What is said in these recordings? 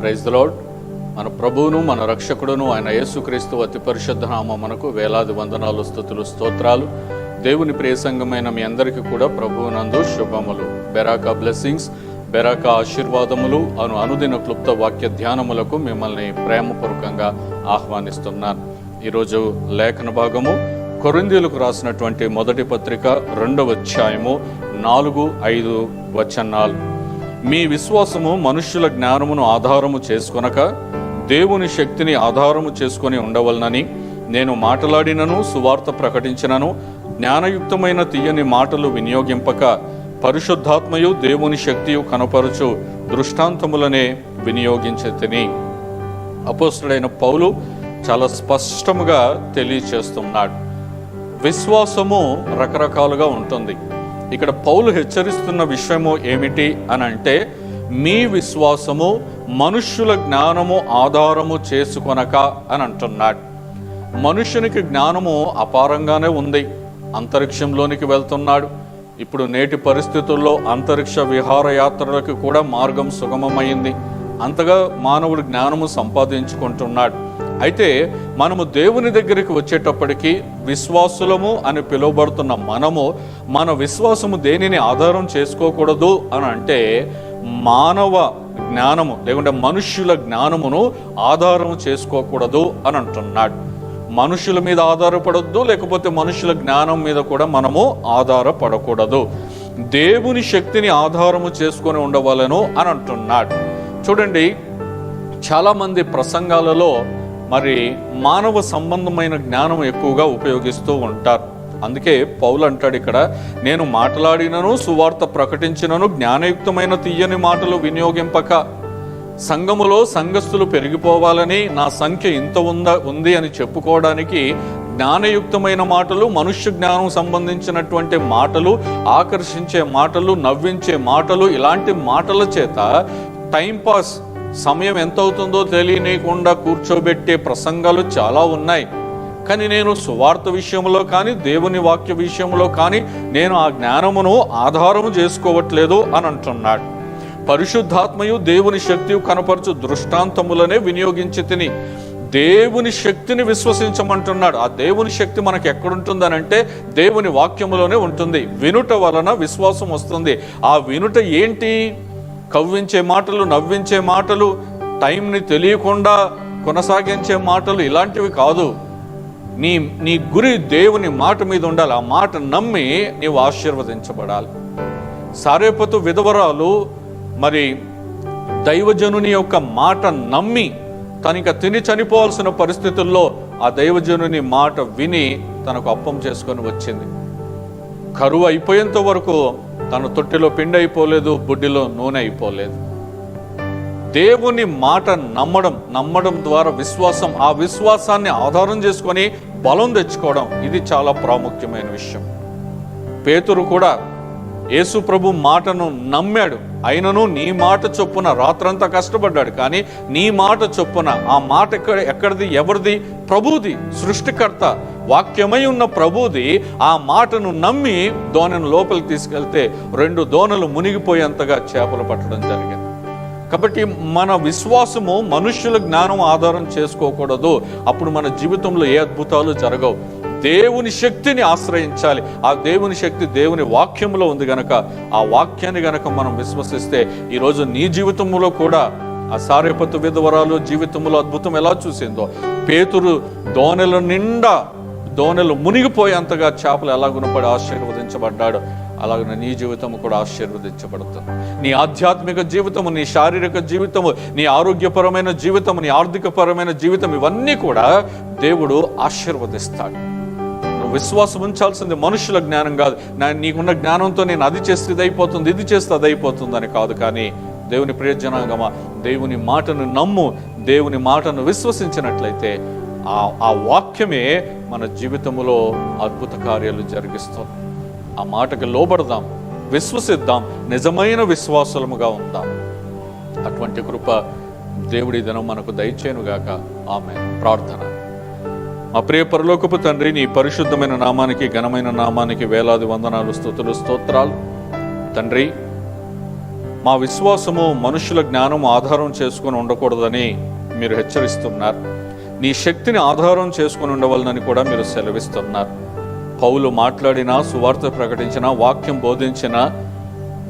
Praise the lord మన ప్రభువును మన రక్షకుడును ఆయన యేసుక్రీస్తు అతి పరిశుద్ధ మనకు వేలాది వందనాలు స్థుతులు స్తోత్రాలు. దేవుని ప్రియసంగమైన మీ అందరికీ కూడా ప్రభువునందు శుభములు. బెరాకా బ్లెస్సింగ్స్ బెరాకా ఆశీర్వాదములు అను అనుదిన క్లుప్త వాక్య ధ్యానములకు మిమ్మల్ని ప్రేమపూర్వకంగా ఆహ్వానిస్తున్నాను. ఈరోజు లేఖన భాగము కొరిందీలకు రాసినటువంటి మొదటి పత్రిక రెండవ అధ్యాయము నాలుగు ఐదు వచనాలు. మీ విశ్వాసము మనుష్యుల జ్ఞానమును ఆధారము చేసుకొనక దేవుని శక్తిని ఆధారము చేసుకొని ఉండవలనని నేను మాట్లాడినను సువార్త ప్రకటించినను జ్ఞానయుక్తమైన తీయని మాటలు వినియోగింపక పరిశుద్ధాత్మయు దేవుని శక్తియు కనపరచు దృష్టాంతములనే వినియోగించే తిని అపోస్తుడైన పౌలు చాలా స్పష్టముగా తెలియచేస్తున్నాడు. విశ్వాసము రకరకాలుగా ఉంటుంది. ఇక్కడ పౌలు హెచ్చరిస్తున్న విషయము ఏమిటి అని అంటే మీ విశ్వాసము మనుష్యుల జ్ఞానము ఆధారము చేసుకొనక అని అంటున్నాడు. మనుషునికి జ్ఞానము అపారంగానే ఉంది. అంతరిక్షంలోనికి వెళ్తున్నాడు. ఇప్పుడు నేటి పరిస్థితుల్లో అంతరిక్ష విహారయాత్రలకు కూడా మార్గం సుగమమైంది. అంతగా మానవుడు జ్ఞానము సంపాదించుకుంటున్నాడు. అయితే మనము దేవుని దగ్గరికి వచ్చేటప్పటికి విశ్వాసులము అని పిలువబడుతున్న మనము మన విశ్వాసము దేనిని ఆధారం చేసుకోకూడదు అని అంటే మానవ జ్ఞానము లేకుంటే మనుష్యుల జ్ఞానమును ఆధారం చేసుకోకూడదు అని అంటున్నాడు. మనుషుల మీద ఆధారపడొద్దు లేకపోతే మనుషుల జ్ఞానం మీద కూడా మనము ఆధారపడకూడదు. దేవుని శక్తిని ఆధారము చేసుకొని ఉండవలను అని అంటున్నాడు. చూడండి చాలామంది ప్రసంగాలలో మరి మానవ సంబంధమైన జ్ఞానం ఎక్కువగా ఉపయోగిస్తూ ఉంటారు. అందుకే పౌలు అంటాడు ఇక్కడ నేను మాట్లాడినను సువార్త ప్రకటించినను జ్ఞానయుక్తమైన తీయని మాటలు వినియోగింపక సంఘములో సంఘస్థులు పెరిగిపోవాలని నా సంఖ్య ఇంత ఉందా ఉంది అని చెప్పుకోవడానికి జ్ఞానయుక్తమైన మాటలు మనుష్య జ్ఞానం సంబంధించినటువంటి మాటలు ఆకర్షించే మాటలు నవ్వించే మాటలు ఇలాంటి మాటల చేత టైంపాస్ సమయం ఎంత అవుతుందో తెలియనీయకుండా కూర్చోబెట్టే ప్రసంగాలు చాలా ఉన్నాయి. కానీ నేను సువార్త విషయంలో కానీ దేవుని వాక్య విషయంలో కానీ నేను ఆ జ్ఞానమును ఆధారము చేసుకోవట్లేదు అని అంటున్నాడు. పరిశుద్ధాత్మయు దేవుని శక్తి కనపరచు దృష్టాంతములనే వినియోగించి తిని దేవుని శక్తిని విశ్వసించమంటున్నాడు. ఆ దేవుని శక్తి మనకు ఎక్కడుంటుందని అంటే దేవుని వాక్యములోనే ఉంటుంది. వినుట వలన విశ్వాసం వస్తుంది. ఆ వినుట ఏంటి? కవ్వించే మాటలు నవ్వించే మాటలు టైంని తెలియకుండా కొనసాగించే మాటలు ఇలాంటివి కాదు. నీ నీ గురి దేవుని మాట మీద ఉండాలి. ఆ మాట నమ్మి నీవు ఆశీర్వదించబడాలి. సారేపతు విధవరాలు మరి దైవజనుని యొక్క మాట నమ్మి తనిక తిని చనిపోవాల్సిన పరిస్థితుల్లో ఆ దైవజనుని మాట విని తనకు అప్పం చేసుకొని వచ్చింది. కరువు అయిపోయేంత వరకు తన తొట్టిలో పిండి అయిపోలేదు బుడ్డిలో నూనె అయిపోలేదు దేవుని మాట నమ్మడం నమ్మడం ద్వారా విశ్వాసం ఆ విశ్వాసాన్ని ఆధారం చేసుకొని బలం తెచ్చుకోవడం ఇది చాలా ప్రాముఖ్యమైన విషయం. పేతురు కూడా యేసు ప్రభు మాటను నమ్మాడు. అయినను నీ మాట చొప్పున రాత్రంతా కష్టపడ్డాడు. కానీ నీ మాట చొప్పున ఆ మాట ఎక్కడ ఎక్కడిది ఎవరిది? ప్రభుది సృష్టికర్త. వాక్యమై ఉన్న ప్రభుది ఆ మాటను నమ్మి దోణను లోపలికి తీసుకెళ్తే రెండు దోణలు మునిగిపోయేంతగా చేపలు పట్టడం జరిగింది. కాబట్టి మన విశ్వాసము మనుష్యుల జ్ఞానం ఆధారం చేసుకోకూడదు. అప్పుడు మన జీవితంలో ఏ అద్భుతాలు జరగవు. దేవుని శక్తిని ఆశ్రయించాలి. ఆ దేవుని శక్తి దేవుని వాక్యంలో ఉంది గనక. ఆ వాక్యాన్ని గనక మనం విశ్వసిస్తే ఈరోజు నీ జీవితంలో కూడా ఆ సారేపతు విధవరాలు జీవితంలో అద్భుతం ఎలా చూసిందో. పేతురు దోణల నిండా దోణలు మునిగిపోయేంతగా చేపలు ఎలా గుణపడి ఆశీర్వదించబడ్డాడు అలాగనే నీ జీవితము కూడా ఆశీర్వదించబడుతుంది. నీ ఆధ్యాత్మిక జీవితము నీ శారీరక జీవితము నీ ఆరోగ్యపరమైన జీవితము నీ ఆర్థికపరమైన జీవితం ఇవన్నీ కూడా దేవుడు ఆశీర్వదిస్తాడు. నువ్వు విశ్వాసం ఉంచాల్సింది మనుషుల జ్ఞానం కాదు. నా నీకున్న జ్ఞానంతో నేను అది చేస్తే ఇది అయిపోతుంది ఇది చేస్తే అది అయిపోతుంది అని కాదు కానీ దేవుని ప్రయోజనాంగమా దేవుని మాటను నమ్ము దేవుని మాటను విశ్వసించినట్లయితే ఆ ఆ వాక్యమే మన జీవితంలో అద్భుత కార్యాలు జరిగిస్తుంది ఆ మాటకు లోబడదాం విశ్వసిద్దాం నిజమైన విశ్వాసులముగా ఉందాం. అటువంటి కృప దేవుడి దినం మనకు దయచేనుగాక ఆమె ప్రార్థన. మా ప్రియ పరలోకపు తండ్రి నీ పరిశుద్ధమైన నామానికి ఘనమైన నామానికి వేలాది వందనాలు స్థుతులు స్తోత్రాలు. తండ్రి మా విశ్వాసము మనుషుల జ్ఞానం ఆధారం చేసుకొని ఉండకూడదని మీరు హెచ్చరిస్తున్నారు. నీ శక్తిని ఆధారం చేసుకొని ఉండవలనని కూడా మీరు సెలవిస్తున్నారు. పౌలు మాట్లాడినా సువార్త ప్రకటించిన వాక్యం బోధించిన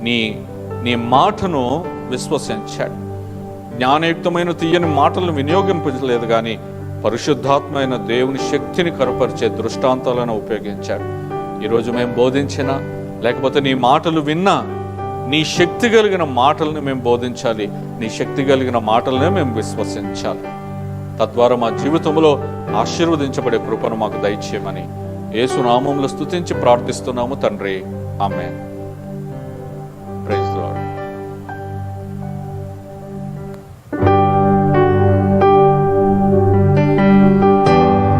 నీ నీ మాటను విశ్వసించాడు. జ్ఞానయుక్తమైన తీయని మాటలను వినియోగింపలేదు కానీ పరిశుద్ధాత్మైన దేవుని శక్తిని కనపరిచే దృష్టాంతాలను ఉపయోగించాడు. ఈరోజు మేము బోధించిన లేకపోతే నీ మాటలు విన్నా నీ శక్తి కలిగిన మాటలను మేము బోధించాలి. నీ శక్తి కలిగిన మాటలనే మేము విశ్వసించాలి. తద్వారా మా జీవితంలో ఆశీర్వదించబడే కృపను మాకు దయచేయమని యేసు నామంలో స్తుతించి ప్రార్థిస్తున్నాము తండ్రి. ఆమె